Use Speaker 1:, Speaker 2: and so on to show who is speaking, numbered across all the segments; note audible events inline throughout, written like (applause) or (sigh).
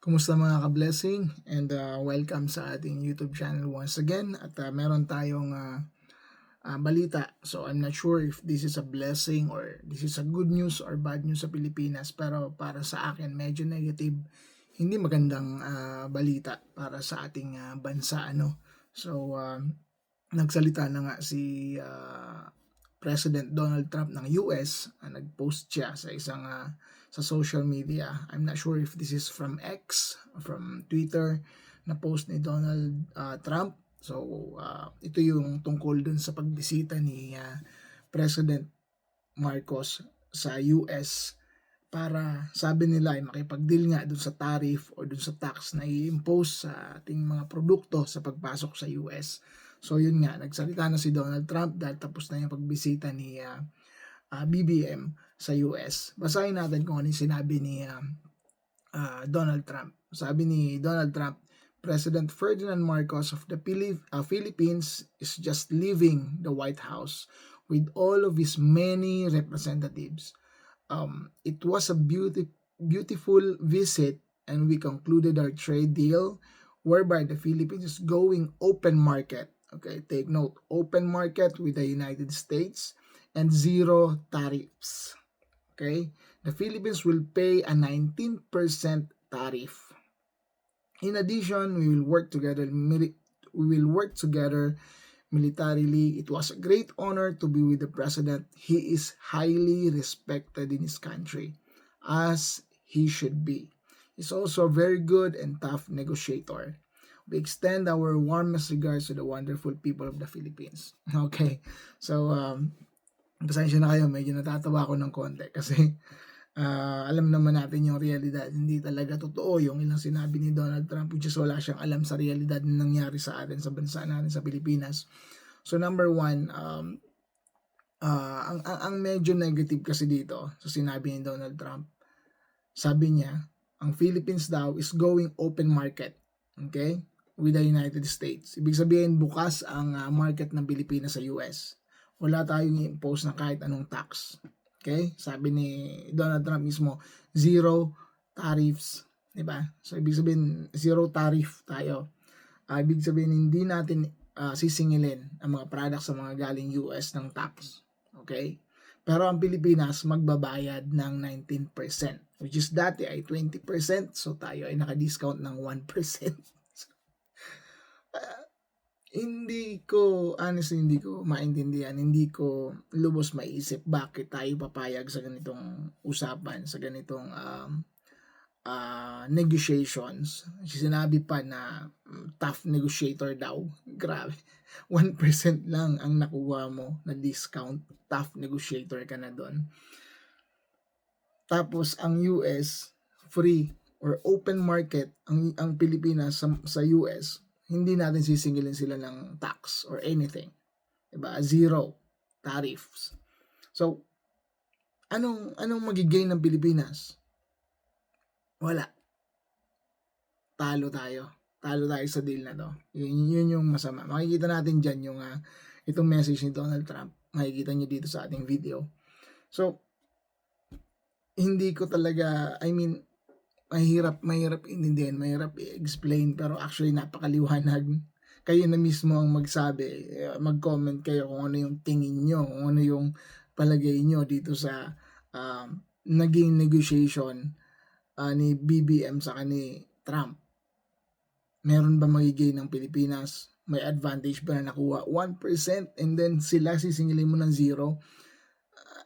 Speaker 1: Kumusta mga ka-blessing? And uh, welcome sa ating YouTube channel once again. At uh, meron tayong uh, uh, balita. So I'm not sure if this is a blessing or this is a good news or bad news sa Pilipinas. Pero para sa akin medyo negative hindi magandang uh, balita para sa ating uh, bansa ano? So uh, nagsalita na nga si uh, President Donald Trump ng US uh, nagpost siya sa isang uh, sa social media. I'm not sure if this is from X, from Twitter, na post ni Donald uh, Trump. So, uh, ito yung tungkol dun sa pagbisita ni uh, President Marcos sa US para sabi nila ay makipag-deal nga dun sa tariff o dun sa tax na i-impose sa ating mga produkto sa pagpasok sa US. So yun nga, nagsalita na si Donald Trump dahil tapos na yung pagbisita ni uh, uh, BBM sa US. Basahin natin kung ano sinabi ni uh, uh, Donald Trump. Sabi ni Donald Trump, President Ferdinand Marcos of the Philippines is just leaving the White House with all of his many representatives. Um, it was a beauty, beautiful visit and we concluded our trade deal whereby the Philippines is going open market. Okay, take note, open market with the United States and zero tariffs. Okay? The Philippines will pay a 19% tariff. In addition, we will work together we will work together militarily. It was a great honor to be with the president. He is highly respected in his country as he should be. He's also a very good and tough negotiator. We extend our warmest regards to the wonderful people of the Philippines. (laughs) Okay. So um pasensya na kayo, medyo natatawa ako ng konti kasi uh, (laughs) alam naman natin yung realidad. Hindi talaga totoo yung ilang sinabi ni Donald Trump which is wala siyang alam sa realidad na nangyari sa atin, sa bansa natin, sa Pilipinas. So number one, um, uh, ang, ang, ang medyo negative kasi dito sa sinabi ni Donald Trump, sabi niya, ang Philippines daw is going open market. Okay? With the United States. Ibig sabihin, bukas ang uh, market ng Pilipinas sa US wala tayong i-impose na kahit anong tax. Okay? Sabi ni Donald Trump mismo, zero tariffs. Diba? So, ibig sabihin, zero tariff tayo. Uh, ibig sabihin, hindi natin uh, sisingilin ang mga products sa mga galing US ng tax. Okay? Pero ang Pilipinas, magbabayad ng 19%, which is dati ay 20%, so tayo ay naka-discount ng 1%. (laughs) uh, hindi ko, honestly, hindi ko maintindihan, hindi ko lubos maisip bakit tayo papayag sa ganitong usapan, sa ganitong um, uh, negotiations. Sinabi pa na um, tough negotiator daw. (laughs) Grabe. 1% lang ang nakuha mo na discount. Tough negotiator ka na doon. Tapos, ang US, free or open market, ang, ang Pilipinas sa, sa US, hindi natin sisingilin sila ng tax or anything. Diba? Zero tariffs. So, anong anong magigain ng Pilipinas? Wala. Talo tayo. Talo tayo sa deal na to. Yun, yun yung masama. Makikita natin dyan yung uh, itong message ni Donald Trump. Makikita nyo dito sa ating video. So, hindi ko talaga, I mean, mahirap, mahirap intindihan, mahirap i-explain, pero actually napakaliwanag. Kayo na mismo ang magsabi, eh, mag-comment kayo kung ano yung tingin nyo, kung ano yung palagay nyo dito sa uh, naging negotiation uh, ni BBM sa ni Trump. Meron ba magiging ng Pilipinas? May advantage ba na nakuha? 1% and then sila sisingilin mo ng zero?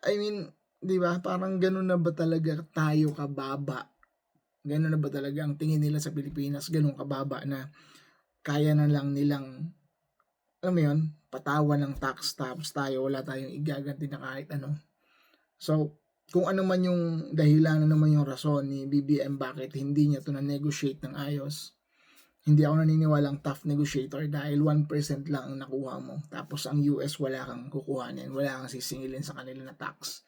Speaker 1: I mean, di ba? Parang ganun na ba talaga tayo kababa Ganun na ba talaga ang tingin nila sa Pilipinas? Ganun kababa na kaya na lang nilang, alam mo yun, patawan ng tax tapos tayo, wala tayong igaganti na kahit ano. So, kung ano man yung dahilan, ano naman yung rason ni BBM bakit hindi niya to na-negotiate ng ayos, hindi ako naniniwalang tough negotiator dahil 1% lang ang nakuha mo. Tapos ang US wala kang kukuhanin, wala kang sisingilin sa kanila na tax.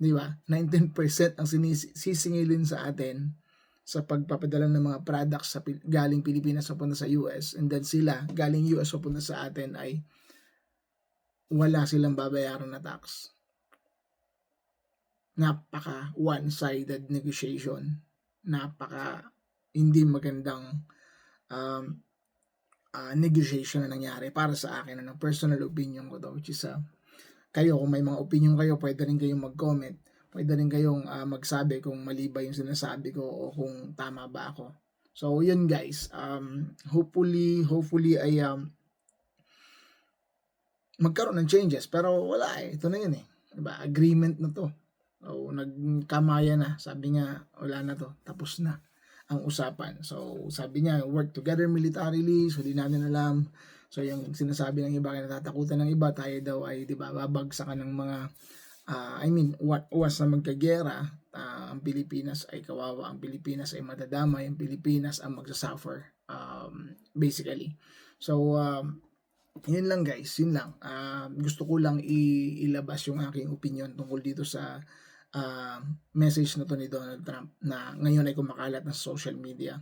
Speaker 1: Di ba? 19% ang sisingilin sa atin sa pagpapadala ng mga products sa galing Pilipinas papunta sa US and then sila galing US papunta sa atin ay wala silang babayaran na tax. Napaka one-sided negotiation. Napaka hindi magandang um, ah, negotiation na nangyari para sa akin. Ano, personal opinion ko to, which is ah, kayo, kung may mga opinion kayo, pwede rin kayong mag-comment. Pwede rin kayong ah, magsabi kung mali ba yung sinasabi ko o kung tama ba ako. So, yun guys. Um, hopefully, hopefully ay um, magkaroon ng changes. Pero wala eh. Ito na yun eh. Diba? Agreement na to. So, nagkamaya na. Sabi nga, wala na to. Tapos na ang usapan. So, sabi niya, work together militarily. So, di natin alam. So, yung sinasabi ng iba, kaya natatakutan ng iba, tayo daw ay, di ba, babagsakan ng mga, ah, I mean, wa- uwas na magkagera, ah, ang Pilipinas ay kawawa, ang Pilipinas ay madadamay, ang Pilipinas ang magsasuffer, um, basically. So, um, yun lang guys, yun lang. Ah, gusto ko lang ilabas yung aking opinion tungkol dito sa ah, message na to ni Donald Trump na ngayon ay kumakalat sa social media.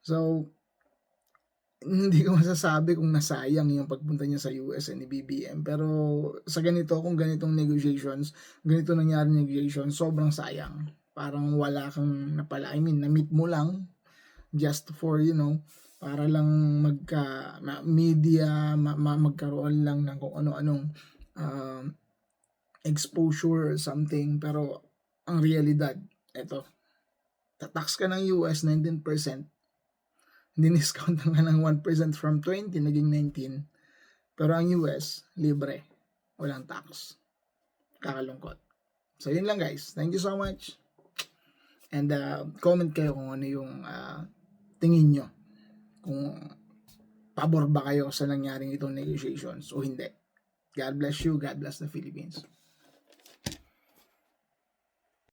Speaker 1: So, hindi ko masasabi kung nasayang yung pagpunta niya sa US ni BBM. Pero sa ganito, kung ganitong negotiations, ganito nangyari negotiations, sobrang sayang. Parang wala kang napala. I mean, na-meet mo lang just for, you know, para lang magka ma- media ma- ma- magkaroon lang ng kung ano-anong um, exposure or something pero ang realidad eto tatax ka ng US 19% diniscount ka ng 1% from 20 naging 19 pero ang US libre. Walang tax. Kakalungkot. So yun lang guys. Thank you so much. And uh, comment kayo kung ano yung uh, tingin nyo. Kung pabor ba kayo sa nangyaring itong negotiations o hindi. God bless you. God bless the Philippines.